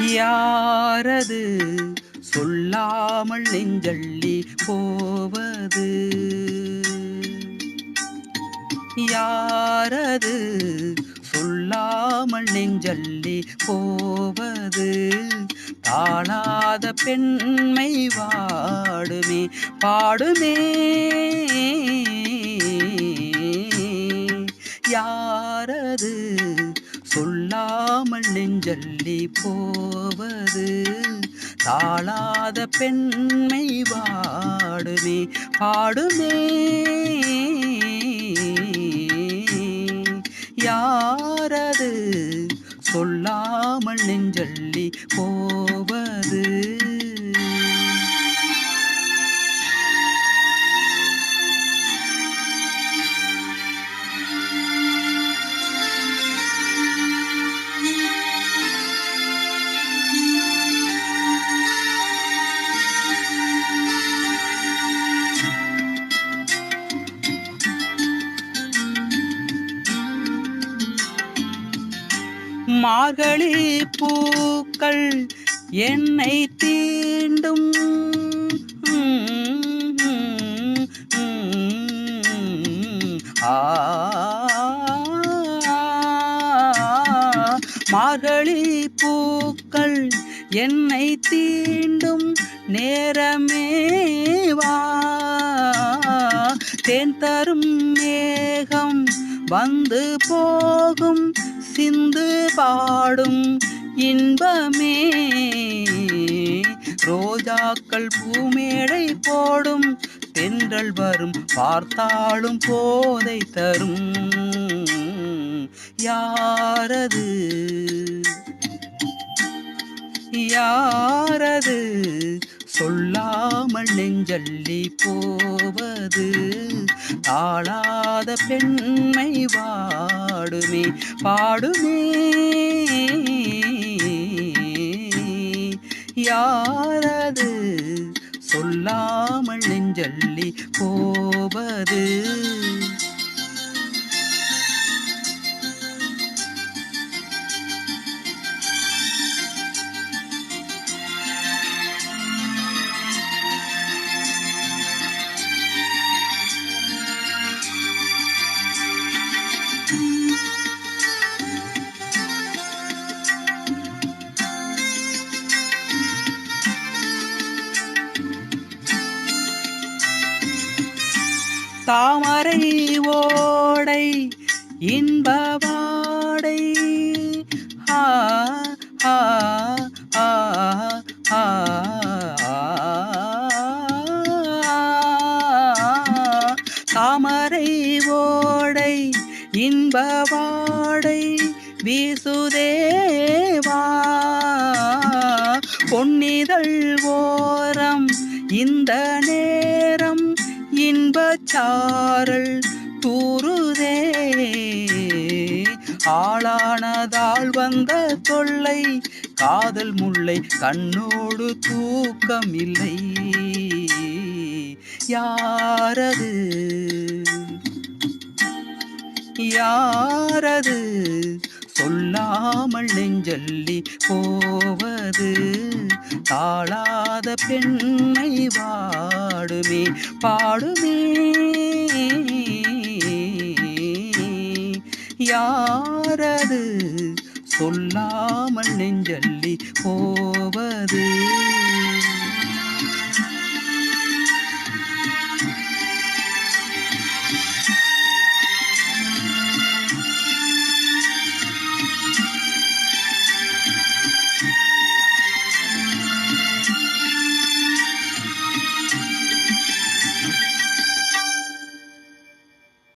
யாரது? சொல்லாமல் நெஞ்சள்ளி போவது. யாரது? சொல்லாமல் நெஞ்சள்ளி போவது. தாழாத பெண்மை வாடுமே பாடுமே. யாரது? சொல்லாமல் போவது தாளாத பெண்மை வாடுமே பாடுமே. யாரது சொல்லாமல் நெஞ்சள்ளி போவது மார்கழி பூக்கள் என்னை தீண்டும். மார்கழி பூக்கள் என்னை தீண்டும். நேரமே வா தேன் தரும் மேகம் வந்து போகும். சிந்து பாடும் இன்பமே. ரோஜாக்கள் பூமேடை போடும் தென்றல் வரும் பார்த்தாலும் போதை தரும். யாரது? யாரது? சொல்லாமல் நெஞ்சள்ளி போவது. தாழாத பெண்மை வா பாடுமே பாடுமே. யாரது சொல்லாமல் நெஞ்சள்ளி போவது? தாமரை ஓடை இன்பவாடை ஆ ஆ ஆ ஆ தாமரை ஓடை இன்பவாடை வீசுதேவா. பொன்னிதழ் ஓரம் இந்த நேரம் இன்பச்சாரல் தூருதே. ஆளானதால் வந்த தொல்லை காதல் முல்லை கண்ணோடு தூக்கம் இல்லை யாரது? யாரது? சொல்லாமல் நெஞ்சள்ளி போவது தாழாத பெண்ணை வாடுமே பாடுமே. யாரது சொல்லாமல் நெஞ்சள்ளி போவது?